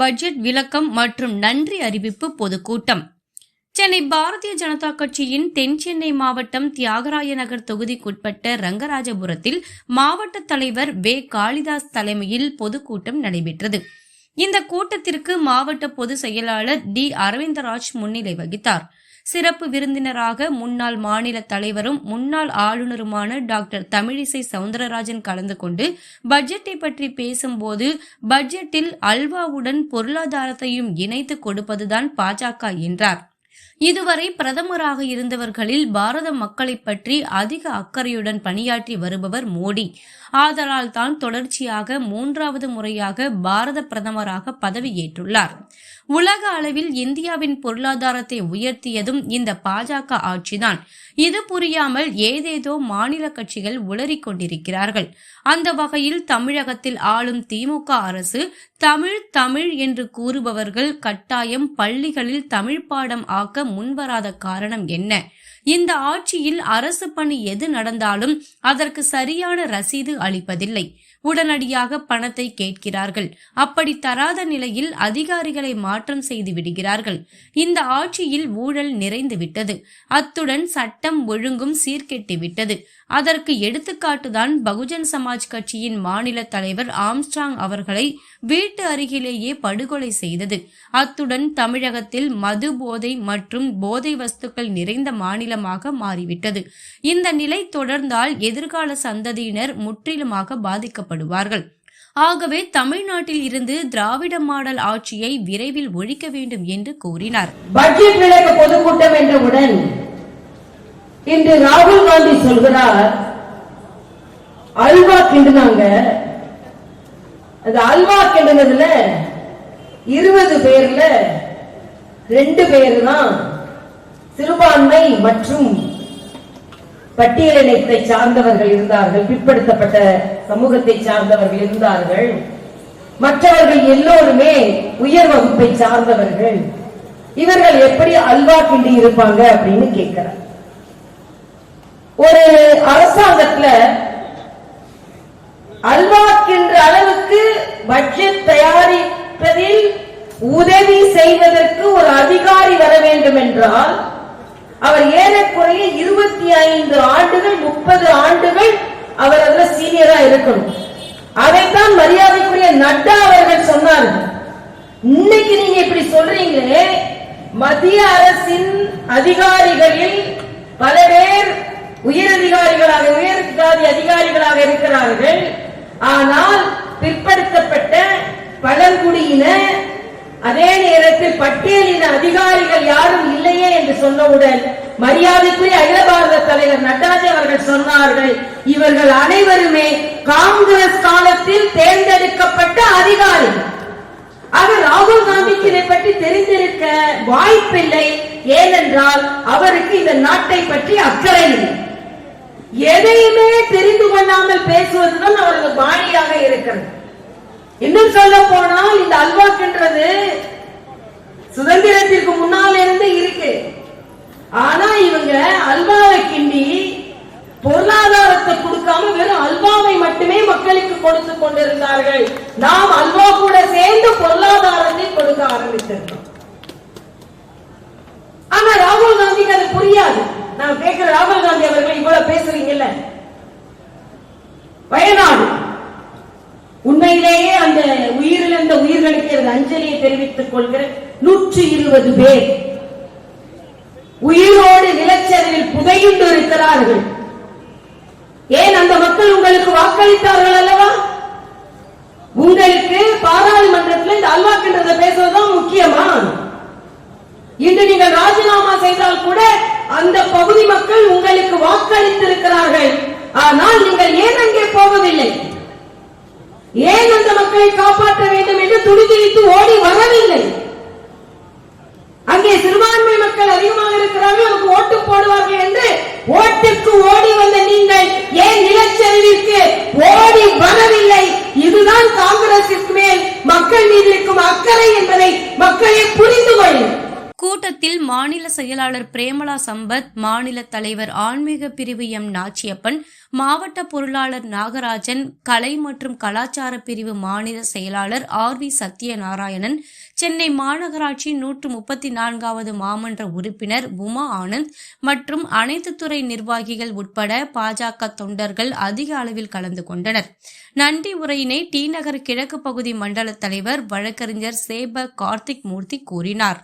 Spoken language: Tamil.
பட்ஜெட் விளக்கம் மற்றும் நன்றி அறிவிப்பு பொதுக்கூட்டம். சென்னை பாரதிய ஜனதா கட்சியின் தென் சென்னை மாவட்டம் தியாகராய நகர் தொகுதிக்குட்பட்ட ரங்கராஜபுரத்தில் மாவட்ட தலைவர் வே. காளிதாஸ் தலைமையில் பொதுக்கூட்டம் நடைபெற்றது. இந்த கூட்டத்திற்கு மாவட்ட பொதுச் செயலாளர் டி. அரவிந்தராஜ் முன்னிலை வகித்தார். சிறப்பு விருந்தினராக முன்னாள் மாநில தலைவரும் முன்னாள் ஆளுநருமான டாக்டர் தமிழிசை சவுந்தரராஜன் கலந்து கொண்டு பட்ஜெட்டை பற்றி பேசும்போது பட்ஜெட்டில் அல்வாவுடன் பொருளாதாரத்தையும் இணைத்து கொடுப்பதுதான் பாஜக என்றார். இதுவரை பிரதமராக இருந்தவர்களில் பாரத மக்களைப் பற்றி அதிக அக்கறையுடன் பணியாற்றி வருபவர் மோடி. ஆதலால் தான் தொடர்ச்சியாக மூன்றாவது முறையாக பாரத பிரதமராக பதவியேற்றுள்ளார். உலக அளவில் இந்தியாவின் பொருளாதாரத்தை உயர்த்தியதும் இந்த பாஜக ஆட்சிதான். இது புரியாமல் ஏதேதோ மாநில கட்சிகள் உளறிக் கொண்டிருக்கிறார்கள். அந்த வகையில் தமிழகத்தில் ஆளும் திமுக அரசு தமிழ் தமிழ் என்று கூறுபவர்கள் கட்டாயம் பள்ளிகளில் தமிழ் பாடம் ஆக்க முன்வராத காரணம் என்ன? இந்த ஆட்சியில் அரசு பணி எது நடந்தாலும் அதற்கு சரியான ரசீது அளிப்பதில்லை. உடனடியாக பணத்தை கேட்கிறார்கள். அப்படி தராத நிலையில் அதிகாரிகளை மாற்றம் செய்து விடுகிறார்கள். இந்த ஆட்சியில் ஊழல் நிறைந்து விட்டது. அத்துடன் சட்டம் ஒழுங்கும் சீர்கெட்டு விட்டது. அதற்கு எடுத்துக்காட்டுதான் பகுஜன் சமாஜ் கட்சியின் மாநில தலைவர் ஆம்ஸ்ட்ராங் அவர்களை வீட்டு அருகிலேயே படுகொலை செய்தது. அத்துடன் தமிழகத்தில் மது போதை மற்றும் போதை வஸ்துக்கள் நிறைந்த மாநிலமாக மாறிவிட்டது. இந்த நிலை தொடர்ந்தால் எதிர்கால சந்ததியினர் முற்றிலுமாக பாதிக்கப்படுவார்கள் ஆகவே தமிழ்நாட்டில் இருந்து திராவிட மாடல் ஆட்சியை விரைவில் ஒழிக்க வேண்டும் என்று கூறினார். பட்ஜெட் விளக்க பொதுக்கூட்டம் என்றவுடன் இன்று ராகுல் காந்தி சொல்கிறார் அல்வா கிண்டுனாங்க. அது அல்வா கிண்டுனதுல இருபது பேர்ல ரெண்டு பேர் தான் சிறுபான்மை மற்றும் பட்டியலினத்தை சார்ந்தவர்கள் இருந்தார்கள் பிற்படுத்தப்பட்ட சமூகத்தை சார்ந்தவர்கள் இருந்தார்கள். மற்றவர்கள் எல்லோருமே உயர் வகுப்பை சார்ந்தவர்கள். இவர்கள் எப்படி அல்வா கிண்டி இருப்பாங்க அப்படின்னு கேட்கிறார். ஒரு அரசாங்கத்துல அல்வாக்கின்ற அளவுக்கு பட்ஜெட் தயாரிப்பதில் உதவி செய்வதற்கு ஒரு அதிகாரி வர வேண்டும் என்றால் அவர் ஏறக்குறைய இருபத்தி ஐந்து ஆண்டுகள் முப்பது ஆண்டுகள் அவர் அதுல சீனியரா இருக்கணும். அதைத்தான் மரியாதைக்குரிய நட்டா அவர்கள் சொன்னார்கள் இன்னைக்கு நீங்க இப்படி சொல்றீங்களே மத்திய அரசின் அதிகாரிகளில் பல பேர் உயர் அதிகாரிகளாக உயர் ஜாதி அதிகாரிகளாக இருக்கிறார்கள். ஆனால் பிற்படுத்தப்பட்ட பழங்குடியின அதே நேரத்தில் பட்டியலின அதிகாரிகள் யாரும் இல்லையே என்று சொன்னவுடன் மரியாதைக்குரிய அகில பாரத தலைவர் நட்டாஜி அவர்கள் சொன்னார்கள் இவர்கள் அனைவருமே காங்கிரஸ் காலத்தில் தேர்ந்தெடுக்கப்பட்ட அதிகாரிகள் ஆக ராகுல் காந்திக்கு இதை பற்றி தெரிந்திருக்க வாய்ப்பில்லை ஏனென்றால் அவருக்கு இந்த நாட்டை பற்றி அக்கறை இல்லை. எதையுமே தெரிந்து கொள்ளாமல் பேசுவதுதான் அவரது பாணியாக இருக்கிறது. இன்னும் சொல்ல போனால் இந்த அல்வாக்குன்றது சுதந்திரத்திற்கு முன்னால் இருந்து இருக்கு. ஆனா இவங்க அல்வாவை கிண்டி பொருளாதாரத்தை கொடுக்காம வெறும் அல்வாவை மட்டுமே மக்களுக்கு கொடுத்து கொண்டிருந்தார்கள். நாம் அல்வா கூட சேர்ந்து பொருளாதாரத்தை கொடுக்க ஆரம்பித்திருக்கோம் ஆனா ராகுல் காந்திக்கு அது புரியாது. நான் கேட்கிற ராகுல் காந்தி அவர்கள் இவ்வளவு பேசுறீங்கல்ல? வயநாடு. உண்மையிலேயே அந்த உயிரிழந்த உயிர்களுக்கு எனது அஞ்சலியை தெரிவித்துக் கொள்கிற நூற்றி இருபது பேர். உயிரோடு நிலச்சரிவில் புகையுண்டு இருக்கிறார்கள். ஏன் அந்த மக்கள் உங்களுக்கு வாக்களித்தார்கள் அல்லவா? உங்களுக்கு பாராளுமன்றத்தில் இந்த அல்வாக்கின்றத பேசுவதுதான் முக்கியமா இன்று நீங்கள் ராஜினாமா செய்தால் கூட அந்த பகுதி மக்கள் உங்களுக்கு வாக்களித்திருக்கிறார்கள். ஆனால் நீங்கள் ஏன் அங்கே போகவில்லை ஏன் அந்த மக்களை காப்பாற்ற வேண்டும் என்று துடிதுடித்து ஓடி வரவில்லை? அங்கே சிறுபான்மை மக்கள் அதிகமாக இருக்கிறார்கள் நமக்கு ஓட்டு போடுவார்கள் என்று ஓட்டுக்கு ஓடி வந்த நீங்கள் ஏன் நிலச்சரிவிற்கு ஓடி வரவில்லை? இதுதான் காங்கிரசிற்கு மேல் மக்கள் மீது இருக்கும் அக்கறை என்பதை மக்களே புரிந்து கொள்ளும் கூட்டத்தில் மாநில செயலாளர் பிரேமலா சம்பத் மாநில தலைவர் ஆன்மீக பிரிவு எம். நாச்சியப்பன் மாவட்ட பொருளாளர் நாகராஜன் கலை மற்றும் கலாச்சார பிரிவு மாநில செயலாளர் ஆர். வி. சத்யநாராயணன் சென்னை மாநகராட்சி நூற்று முப்பத்தி நான்காவது மாமன்ற உறுப்பினர் உமா ஆனந்த் மற்றும் அனைத்து துறை நிர்வாகிகள் உட்பட பாஜக தொண்டர்கள் அதிக அளவில் கலந்து கொண்டனர். நன்றி உரையினை டி. நகர் கிழக்கு பகுதி மண்டல தலைவர் வழக்கறிஞர் சேப கார்த்திக் மூர்த்தி கூறினார்.